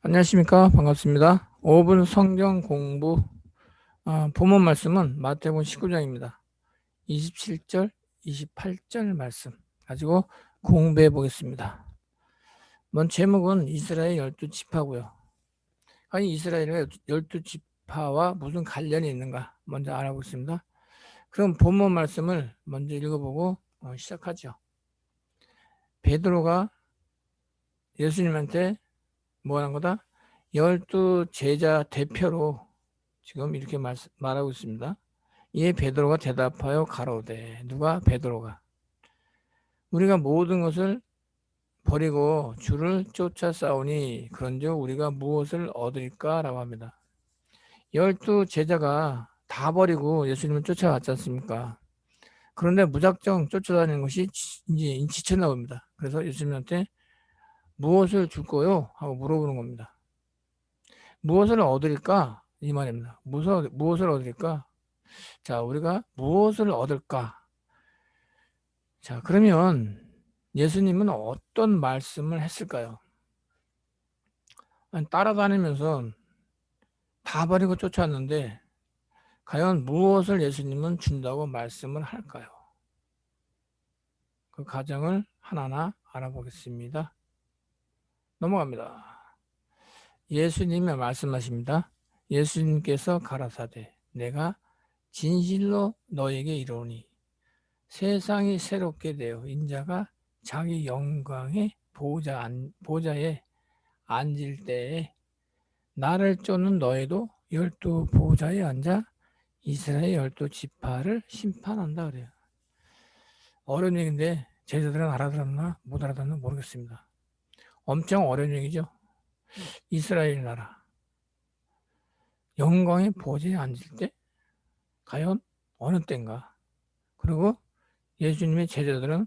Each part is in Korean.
안녕하십니까. 반갑습니다. 5분 성경 공부, 아, 본문 말씀은 마태복음 19장입니다. 27절, 28절 말씀 가지고 공부해 보겠습니다. 먼 제목은 이스라엘 열두 지파고요. 아니 이스라엘의 열두 지파와 무슨 관련이 있는가 먼저 알아보겠습니다. 그럼 본문 말씀을 먼저 읽어보고 어, 시작하죠. 베드로가 예수님한테 뭐 하는 거다? 열두 제자 대표로 지금 이렇게 말, 말하고 있습니다. 이에 베드로가 대답하여 가로되 누가 베드로가 우리가 모든 것을 버리고 주를 쫓아 싸우니 그런즉 우리가 무엇을 얻을까라고 합니다. 열두 제자가 다 버리고 예수님을 쫓아갔지 않습니까? 그런데 무작정 쫓아다니는 것이 이제 지쳤나 봅니다. 그래서 예수님한테 무엇을 줄 거요? 하고 물어보는 겁니다. 무엇을 얻을까? 이 말입니다. 무엇을, 무엇을 얻을까? 자, 우리가 무엇을 얻을까? 자, 그러면 예수님은 어떤 말씀을 했을까요? 따라다니면서 다 버리고 쫓아왔는데 과연 무엇을 예수님은 준다고 말씀을 할까요? 그 과정을 하나하나 알아보겠습니다. 넘어갑니다. 예수님의 말씀하십니다. 예수님께서 가라사대 내가 진실로 너에게 이르니 세상이 새롭게 되어 인자가 자기 영광의 보좌 안, 보좌에 앉을 때에 나를 쫓는 너에도 열두 보좌에 앉아 이스라엘 열두 지파를 심판한다 그래요. 얘기인데 제자들은 알아들었나 못 알아듣나 모르겠습니다. 엄청 어려운 얘기죠. 이스라엘 나라 영광의 보좌에 앉을 때 과연 어느 때인가? 그리고 예수님의 제자들은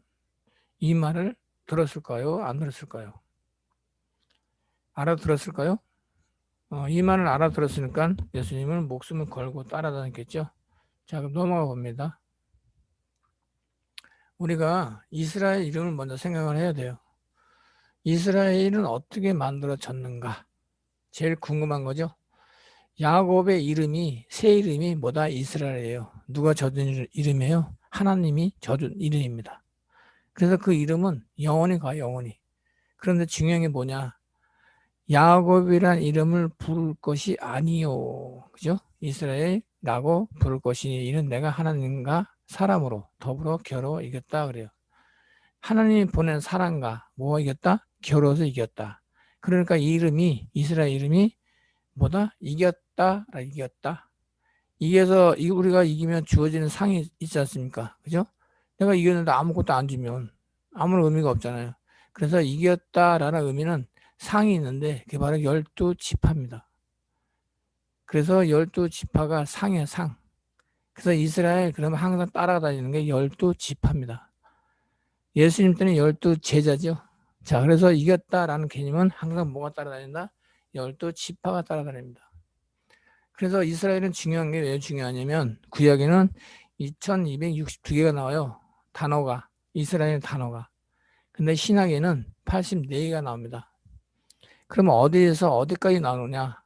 이 말을 들었을까요? 안 들었을까요? 알아들었을까요? 어, 이 말을 알아들었으니까 예수님은 목숨을 걸고 따라다녔겠죠. 자, 그럼 넘어가 봅니다. 우리가 이스라엘 이름을 먼저 생각을 해야 돼요. 이스라엘은 어떻게 만들어졌는가? 제일 궁금한 거죠. 야곱의 이름이 새 이름이 뭐다 이스라엘이에요. 누가 져준 이름이에요? 하나님이 져준 이름입니다. 그래서 그 이름은 영원히 가 영원히. 그런데 중요한 게 뭐냐? 야곱이란 이름을 부를 것이 아니요. 그죠? 이스라엘라고 부를 것이니 이는 내가 하나님과 사람으로 더불어 겨뤄 이겼다 그래요. 하나님이 보낸 사람과 뭐 이겼다? 겨뤄서 이겼다. 그러니까 이 이름이 이스라엘 이름이 뭐다? 이겼다, 이겼다. 이겨서 우리가 이기면 주어지는 상이 있지 않습니까? 그죠? 내가 이겼는데 아무것도 안 주면 아무런 의미가 없잖아요. 그래서 이겼다라는 의미는 상이 있는데 그게 바로 열두 지파입니다. 그래서 열두 지파가 상이야 상. 그래서 이스라엘 그러면 항상 따라다니는 게 열두 지파입니다. 예수님 때는 열두 제자죠. 자, 그래서 이겼다라는 개념은 항상 뭐가 따라다닌다? 열두 지파가 따라다닙니다. 그래서 이스라엘은 중요한 게 왜 중요하냐면 구약에는 2262개가 나와요. 단어가 이스라엘 단어가. 근데 신학에는 84개가 나옵니다. 그러면 어디에서 어디까지 나오느냐?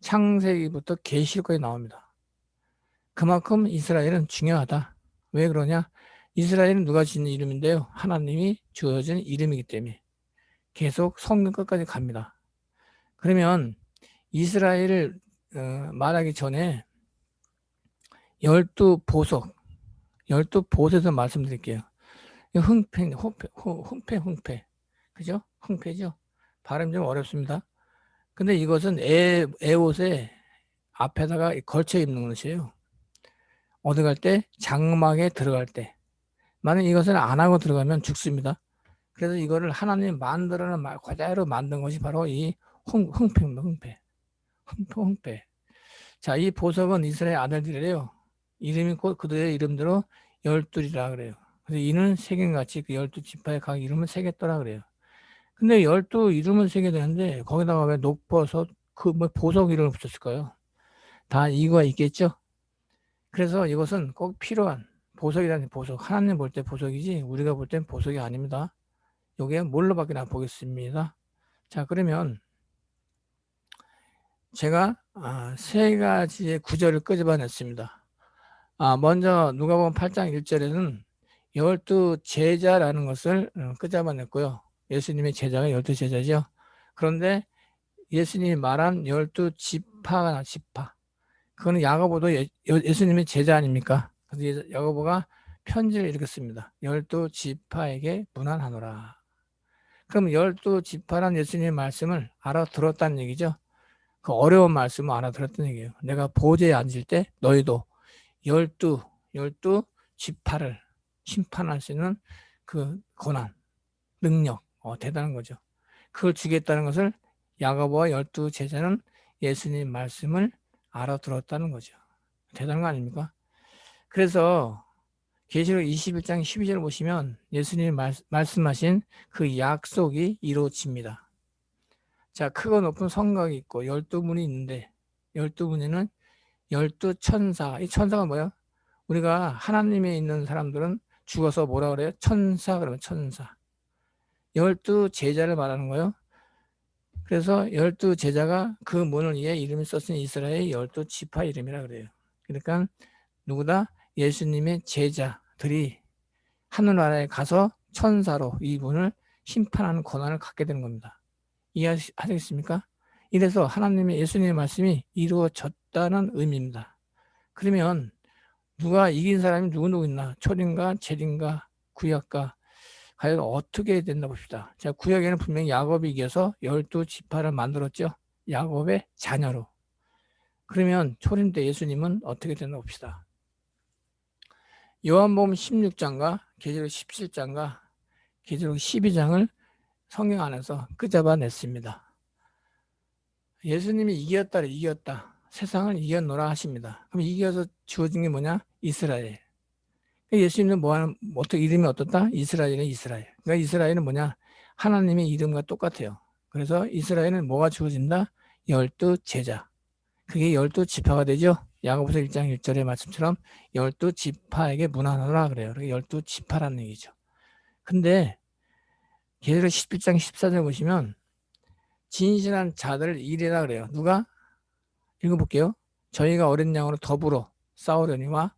창세기부터 계시록까지 나옵니다. 그만큼 이스라엘은 중요하다. 왜 그러냐? 이스라엘은 누가 짓는 이름인데요. 하나님이 주어진 이름이기 때문에. 계속 성경 끝까지 갑니다. 그러면 이스라엘을 어, 말하기 전에 열두 보석, 열두 보석에서 말씀드릴게요. 흥패, 흥패, 흥패, 흥패. 그죠? 흥패죠? 발음 좀 어렵습니다. 근데 이것은 애, 애 옷에 앞에다가 걸쳐 입는 것이에요. 어디 갈 때? 장막에 들어갈 때. 만약 이것을 안 하고 들어가면 죽습니다. 그래서 이거를 하나님이 만들어낸 말 그대로 만든 것이 바로 이 흥, 흥패입니다. 흥패. 흥패, 흥패. 자, 이 보석은 이스라엘 아들들이래요. 이름이 곧 그들의 이름대로 열둘이라 그래요. 그래서 이는 세계같이 그 열두 지파의 각 이름을 새겼더라 그래요. 근데 열두 이름을 새게 되는데 거기다가 왜 녹버섯 그 뭐 보석 이름을 붙였을까요? 다 이유가 있겠죠. 그래서 이것은 꼭 필요한 보석이라는 보석. 하나님 볼 때 보석이지 우리가 볼 땐 보석이 아닙니다. 요게 뭘로 밖에 나 보겠습니다. 자, 그러면 제가 아, 세 가지의 구절을 끄집어냈습니다. 아, 먼저 누가복음 8장 1절에는 열두 제자라는 것을 어, 끄집어냈고요. 예수님의 제자가 열두 제자죠. 그런데 예수님이 말한 열두 지파가 나 지파. 그거는 야고보도 예, 예수님의 제자 아닙니까? 그래서 야고보가 편지를 이렇게 씁니다. 열두 지파에게 문안하노라. 그럼 열두 지파란 예수님의 말씀을 알아들었다는 얘기죠. 그 어려운 말씀을 알아들었다는 얘기예요. 내가 보좌에 앉을 때 너희도 열두 열두 지파를 심판할 수 있는 그 권한, 능력, 어, 대단한 거죠. 그걸 주겠다는 것을 야고보와 열두 제자는 예수님 말씀을 알아들었다는 거죠. 대단한 거 아닙니까? 그래서 계시록 21장 12절 보시면 예수님이 말, 말씀하신 그 약속이 이루어집니다. 자, 크고 높은 성곽이 있고 12문이 있는데 12문에는 12 천사, 이 천사가 뭐야? 우리가 하나님에 있는 사람들은 죽어서 뭐라 그래요? 천사 그러면 천사. 열두 제자를 말하는 거예요. 그래서 열두 제자가 그 문을 위해 이름이 썼으니 이스라엘 열두 지파 이름이라 그래요. 그러니까 누구다? 예수님의 제자들이 하늘나라에 가서 천사로 이 문을 심판하는 권한을 갖게 되는 겁니다. 이해하시겠습니까? 이래서 하나님의 예수님의 말씀이 이루어졌다는 의미입니다. 그러면 누가 이긴 사람이 누구누구 있나? 초린가, 재린가, 구약가, 과연 어떻게 된다 봅시다. 자, 구약에는 분명히 야곱이 이겨서 열두 지파를 만들었죠. 야곱의 자녀로. 그러면 초림 때 예수님은 어떻게 된다 봅시다. 요한복음 16장과 계시록 17장과 계시록 12장을 성경 안에서 끄잡아냈습니다. 예수님이 이겼다 이겼다. 세상을 이겼노라 하십니다. 그럼 이겨서 주어진 게 뭐냐? 이스라엘. 예수님은 뭐 하는, 어떻게 이름이 어떻다? 이스라엘은 이스라엘. 그러니까 이스라엘은 뭐냐? 하나님의 이름과 똑같아요. 그래서 이스라엘은 뭐가 주어진다? 열두 제자. 그게 열두 지파가 되죠. 야고보서 1장 1절의 말씀처럼 열두 지파에게 문안하라 그래요. 열두 지파라는 얘기죠. 근데 계시록 11장 14절 보시면 진실한 자들 일이라 그래요. 누가? 읽어볼게요. 저희가 어린 양으로 더불어 싸우려니와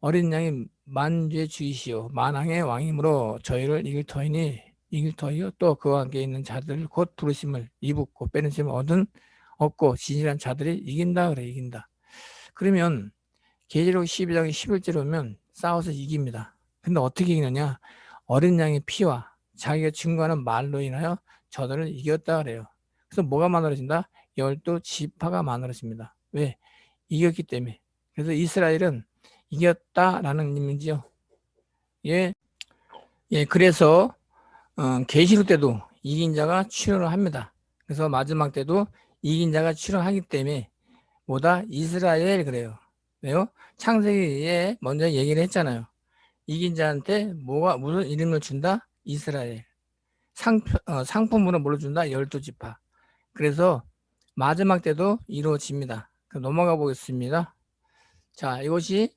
어린 양이 만주의 주이시오 만왕의 왕이므로 저희를 이길 터이니 이길 터이요 또 그와 함께 있는 자들 곧 부르심을 이붓고 빼내심을 얻은 얻고 진실한 자들이 이긴다 그래 이긴다 그러면 계시록 12장 11절에 보면 싸워서 이깁니다. 근데 어떻게 이기느냐? 어린 양의 피와 자기가 증거하는 말로 인하여 저들을 이겼다 그래요. 그래서 뭐가 만들어진다? 열두 지파가 만들어집니다. 왜? 이겼기 때문에. 그래서 이스라엘은 이겼다라는 의미지요. 예, 예, 그래서 어, 계시록 때도 이긴 자가 출현을 합니다. 그래서 마지막 때도 이긴 자가 출현하기 때문에 뭐다 이스라엘 그래요. 왜요? 창세기에 먼저 얘기를 했잖아요. 이긴 자한테 뭐가 무슨 이름을 준다? 이스라엘. 상, 어, 상품으로 뭘로 준다? 열두 지파. 그래서 마지막 때도 이루어집니다. 넘어가 보겠습니다. 자, 이것이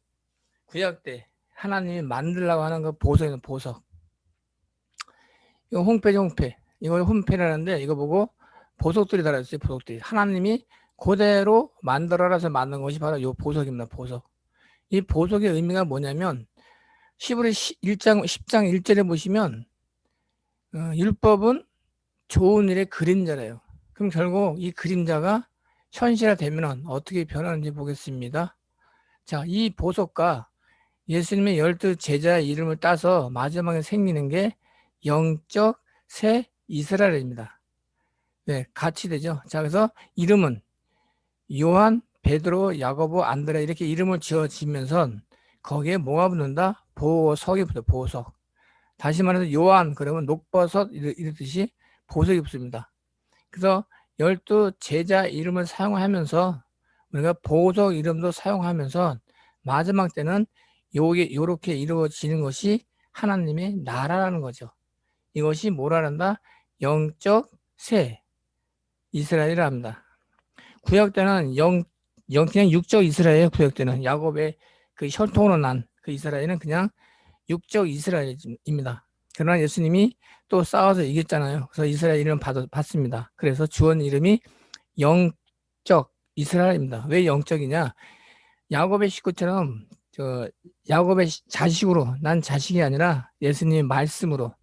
구약 때 하나님이 만들라고 하는 그 보석이는 보석. 이거 홍패지 홍패. 이거 홍패라는데 이거 보고 보석들이 달아있어요. 보석들이. 하나님이 그대로 만들어라서 만든 것이 바로 이 보석입니다. 보석. 이 보석의 의미가 뭐냐면 시브리 1장 10장 1절에 보시면 어, 율법은 좋은 일의 그림자래요. 그럼 결국 이 그림자가 현실화되면 어떻게 변하는지 보겠습니다. 자, 이 보석과 예수님의 열두 제자 이름을 따서 마지막에 생기는 게 영적 새 이스라엘입니다. 네, 같이 되죠. 자, 그래서 이름은 요한, 베드로, 야고보, 안드레 이렇게 이름을 지어지면서 거기에 뭐가 붙는다? 보석이 붙어 보석. 다시 말해서 요한 그러면 녹버섯 이렇듯이 보석이 붙습니다. 그래서 열두 제자 이름을 사용하면서 우리가 보석 이름도 사용하면서 마지막 때는 요게 요렇게 이루어지는 것이 하나님의 나라라는 거죠. 이것이 뭐라는다? 영적 새 이스라엘을 합니다. 구약 때는 영, 영 그냥 육적 이스라엘 구약 때는 야곱의 그 혈통으로 난 그 이스라엘은 그냥 육적 이스라엘입니다. 그러나 예수님이 또 싸워서 이겼잖아요. 그래서 이스라엘 이름 받, 받습니다. 그래서 주원 이름이 영적 이스라엘입니다. 왜 영적이냐? 야곱의 식구처럼 저 야곱의 시- 자식으로 난 자식이 아니라 예수님 말씀으로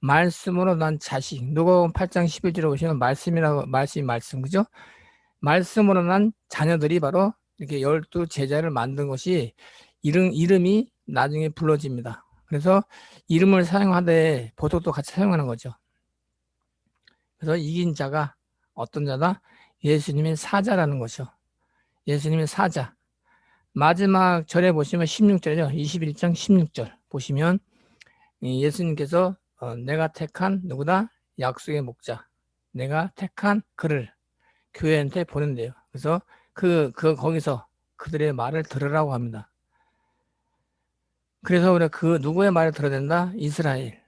말씀으로 난 자식. 누가복음 8장 11절에 보시면 말씀이라고 말씀이 말씀 그죠? 말씀으로 난 자녀들이 바로 이렇게 열두 제자를 만든 것이 이름 이름이 나중에 불러집니다. 그래서 이름을 사용하되 보석도 같이 사용하는 거죠. 그래서 이긴 자가 어떤 자다? 예수님의 사자라는 것이요. 예수님의 사자. 마지막 절에 보시면 16절이죠. 21장 16절 보시면 이 예수님께서 어, 내가 택한 누구다? 약속의 목자. 내가 택한 그를 교회한테 보낸대요. 그래서 그, 그, 거기서 그들의 말을 들으라고 합니다. 그래서 우리가 그 누구의 말을 들어야 된다? 이스라엘.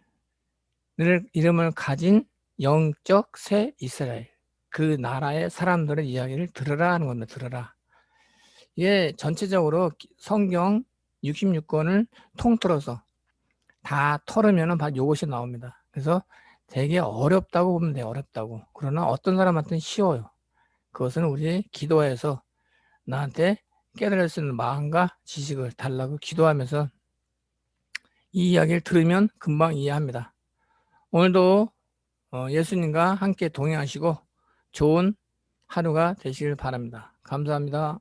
을 이름을 가진 영적 새 이스라엘. 그 나라의 사람들의 이야기를 들으라 하는 겁니다. 들으라. 이게 전체적으로 성경 66권을 통틀어서 다 털으면은 바로 요것이 나옵니다. 그래서 되게 어렵다고 보면 돼요. 어렵다고. 그러나 어떤 사람한테는 쉬워요. 그것은 우리 기도해서 나한테 깨달을 수 있는 마음과 지식을 달라고 기도하면서 이 이야기를 들으면 금방 이해합니다. 오늘도 어, 예수님과 함께 동행하시고 좋은 하루가 되시길 바랍니다. 감사합니다.